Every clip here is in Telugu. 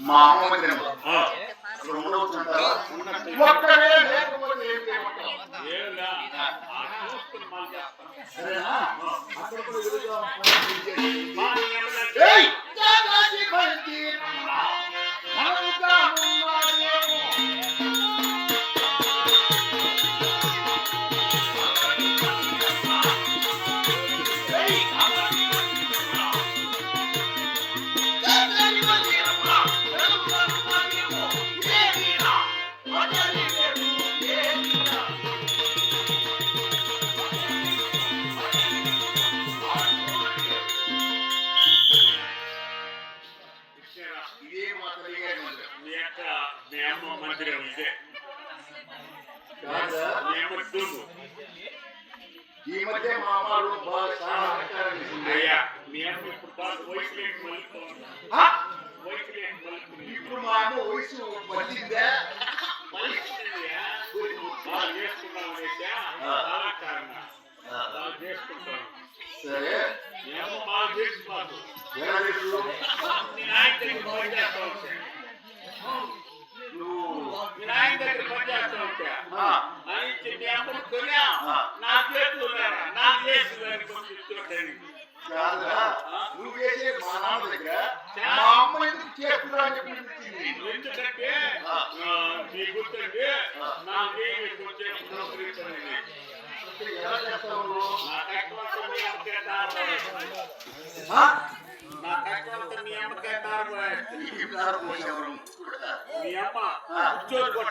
మా అమ్మ? ఒక్కడే లేకపోతే మందిరం ఇదే కాదా? ఈ మధ్య మా చేసింది. అయ్యా మీ అమ్మ ఇప్పుడు బాగా వయసు లేని మలుపు? వయసు లేని మలుపు ఇప్పుడు మా అమ్మ వయసు చేసుకుంటాం సరే. బాగా చేసుకోవాలి ఎలా తెలుసు? మీ నాయన దగ్గర పని చేస్తా ఉంటే నువ్వు మీ నాయన దగ్గర పని చేస్తా ఉంటే ఆ, అని చెప్పి అప్పుడు కొన్నా ఆ. నా చేతులు ఉన్నారా? నా చేతులు అని కొంచెం చూడండి కాదురా. నువ్వు చేసే మా నాన్న దగ్గర. మా అమ్మ ఎందుకు చేస్తున్నా అని చెప్పి. ఎందుకంటే గుర్తండి. నా ఎలా చేస్తావు మీ అమ్మ. ఉద్యోగం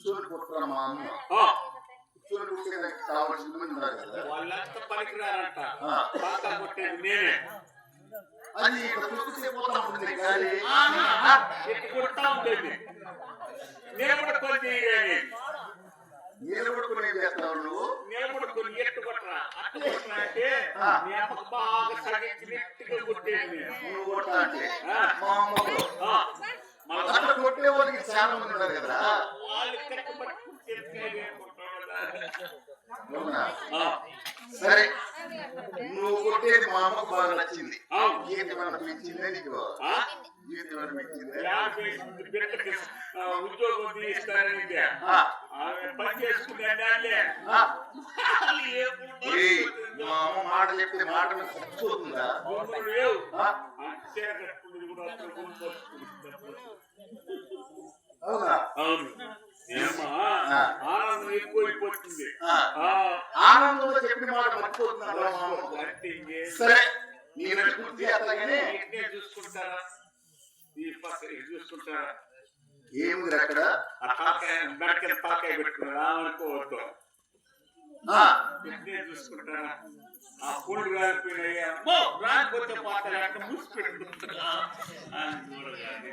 కూర్చొని కొట్టురా మా అమ్మ. కూర్చొని కొట్టేదానికి కావాల్సిన మంది ఉన్నారు కదా. వాళ్ళంతా పనికిరారంట. ఆ. పాత కొట్టేది నేనే. అది చుట్టుతే పోతా ఉంటుంది గాలి కొడతా ఉండేది. నేను కూడా కొన్ని నిలబడుకుని ఏం చేస్తావు నువ్వు? కొన్ని ఎట్టు కొట్టరా? అట్టు కొట్టరా అంటే ఆ. మీ అమ్మకు బాగా సగించినట్టుగా కొట్టేది. నేను. నువ్వు కొట్టా అంటే. మా అమ్మకు. కొట్టే వాళ్ళకి చాలా మంది ఉన్నారు కదా వాళ్ళు కట్టుబట్టుకుంటే నేను కొట్టాను. అవునా ఆ, సరే. నువ్వు కొట్టేది మా అమ్మకు బాగా నచ్చింది. గీత మనకు ఇచ్చిందే నీకు? గీత మనకు ఉద్యోగం మా అమ్మ మాట చెప్తే మాట. అవునా? అవును. ఆనందం ఎక్కువైపోతుంది ఆనందంలో చెప్పిన మాట మర్చిపోతుందా మా అమ్మ అంటే ఇంకేం సరే నేను పూర్తి చేస్తాగానే చూసుకుంటారా చూసుకుంటారా ఏముంది అక్కడ ఆ తాకాయ పెట్టుకున్నారా అనుకోవద్దు చూసుకుంటారా ఆ రాలిపోయినాయి అమ్మో రాలిపోతే పాత్ర అట్లా మూసి పెట్టుకుంటారా అని చూడగానే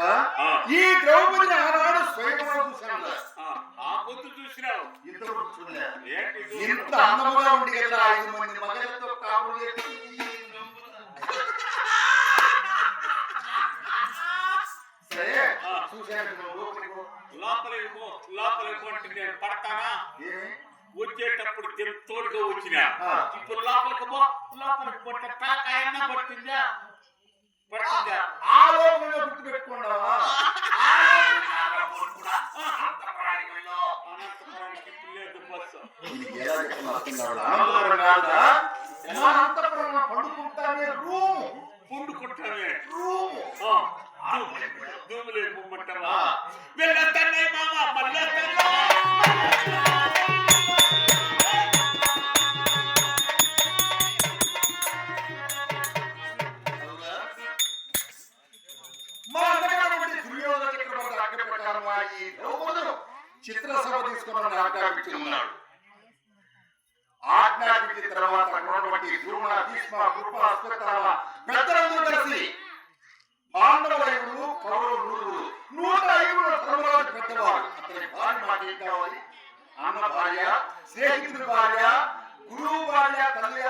ఆ. ఈ ద్రౌపదిని ఆనాడు స్వయంగా చూశాను ఆ, పొద్దు చూసినావు ఇంత? ఇంత అందముగా ఉండి కదా ఐదు మంది మగలతో కాపులు సరే. చూశాను లోపలికి పో. లోపలికి పోంటే నేను పడతానా? వచ్చేటప్పుడు తోడుగా వచ్చిన. ఇప్పుడు లోపలికి పో లోపలికి పోతే తాకాయన్నా పడుతుందా పడుతుందా ఆ లోపలిలో గుర్తు పెట్టుకున్నావా చిత్రసభ తీసుకున్న ఆజ్ఞాపించి ఉన్నాడు ఆజ్ఞాపించిన తర్వాత ఉన్నటువంటి ధూమ భీష్మ కృప అశ్వత్థామ పెద్దలందరూ కలిసి పాండవులు కౌరవులు నూట ఐదుగురు ధర్మరాజు పెద్దవారు. అతని భార్య మాట ఏం కావాలి? అన్న భార్య స్నేహితుడి భార్య గురువు భార్య తల్లి